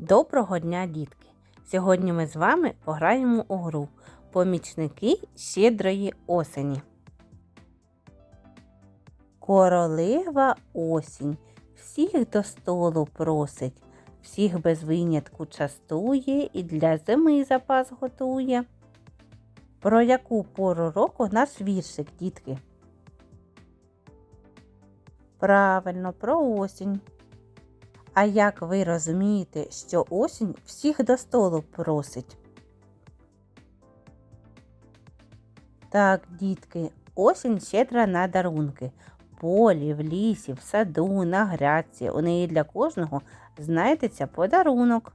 Доброго дня, дітки! Сьогодні ми з вами пограємо у гру Помічники щедрої осені. Королева осінь всіх до столу просить, всіх без винятку частує і для зими запас готує. Про яку пору року наш віршик, дітки? Правильно, про осінь. А як ви розумієте, що осінь всіх до столу просить? Так, дітки, осінь щедра на дарунки. Полі, в лісі, в саду, на грядці. У неї для кожного знайдеться подарунок.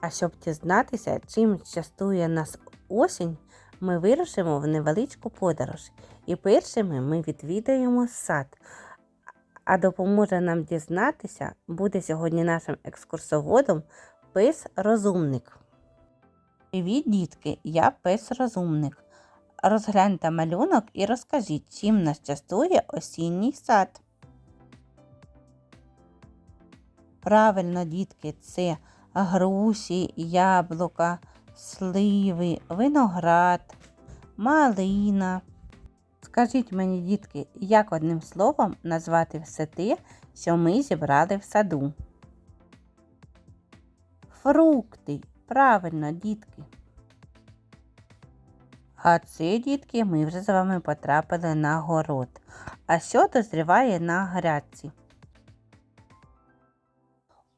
А щоб дізнатися, чим частує нас осінь, ми вирушимо в невеличку подорож. І першими ми відвідаємо сад. А допоможе нам дізнатися, буде сьогодні нашим екскурсоводом пес розумник. Привіт, дітки, я пес розумник. Розгляньте малюнок і розкажіть, чим нас частує осінній сад. Правильно, дітки, це груші, яблука, сливи, виноград, малина. Скажіть мені, дітки, як одним словом назвати все те, що ми зібрали в саду? Фрукти. Правильно, дітки. А це, дітки, ми вже з вами потрапили на город. А що дозріває на грядці?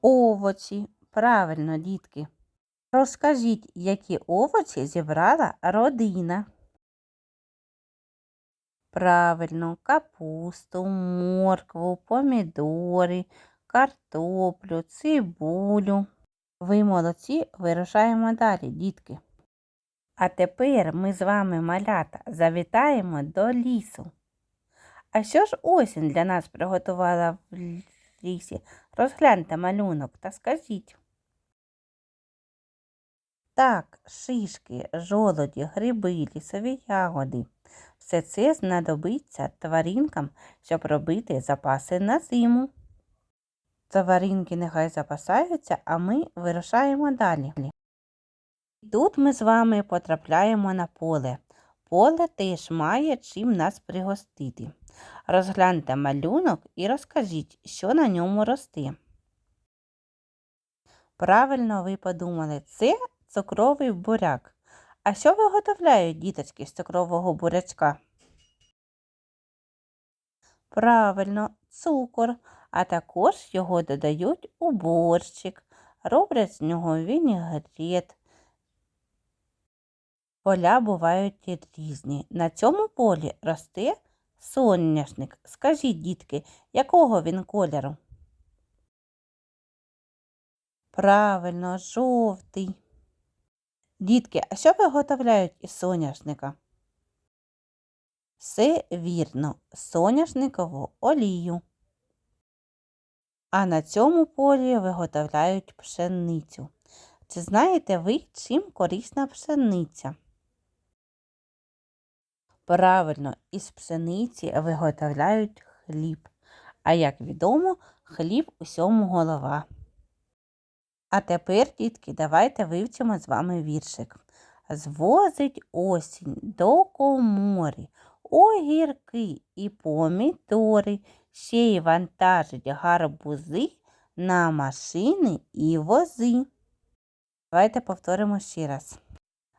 Овочі. Правильно, дітки. Розкажіть, які овочі зібрала родина. Правильно, капусту, моркву, помідори, картоплю, цибулю. Ви молодці, вирушаємо далі, дітки. А тепер ми з вами, малята, завітаємо до лісу. А що ж осінь для нас приготувала в лісі? Розгляньте малюнок та скажіть. Так, шишки, жолоді, гриби, лісові ягоди. Все це знадобиться тваринкам, щоб робити запаси на зиму. Тваринки нехай запасаються, а ми вирушаємо далі. Тут ми з вами потрапляємо на поле. Поле теж має чим нас пригостити. Розгляньте малюнок і розкажіть, що на ньому росте. Правильно ви подумали, це цукровий буряк. А що виготовляють діточки з цукрового бурячка? Правильно, цукор, а також його додають у борщик, роблять з нього вінігрет. Поля бувають різні. На цьому полі росте соняшник. Скажіть, дітки, якого він кольору? Правильно, жовтий. Дітки, а що виготовляють із соняшника? Все вірно, соняшникову олію. А на цьому полі виготовляють пшеницю. Чи знаєте ви, чим корисна пшениця? Правильно, із пшениці виготовляють хліб. А як відомо, хліб усьому голова. А тепер, дітки, давайте вивчимо з вами віршик. Звозить осінь до коморі, огірки і помідори, ще й вантажить гарбузи на машини і вози. Давайте повторимо ще раз.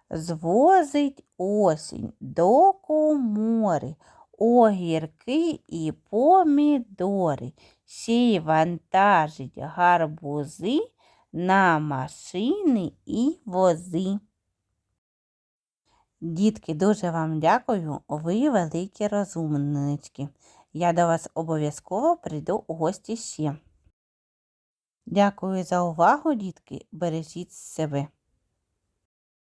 Звозить осінь до комори, огірки і помідори, ще й вантажить гарбузи на машини і вози. Дітки, дуже вам дякую, ви великі розумнички. Я до вас обов'язково прийду у гості ще. Дякую за увагу, дітки. Бережіть себе.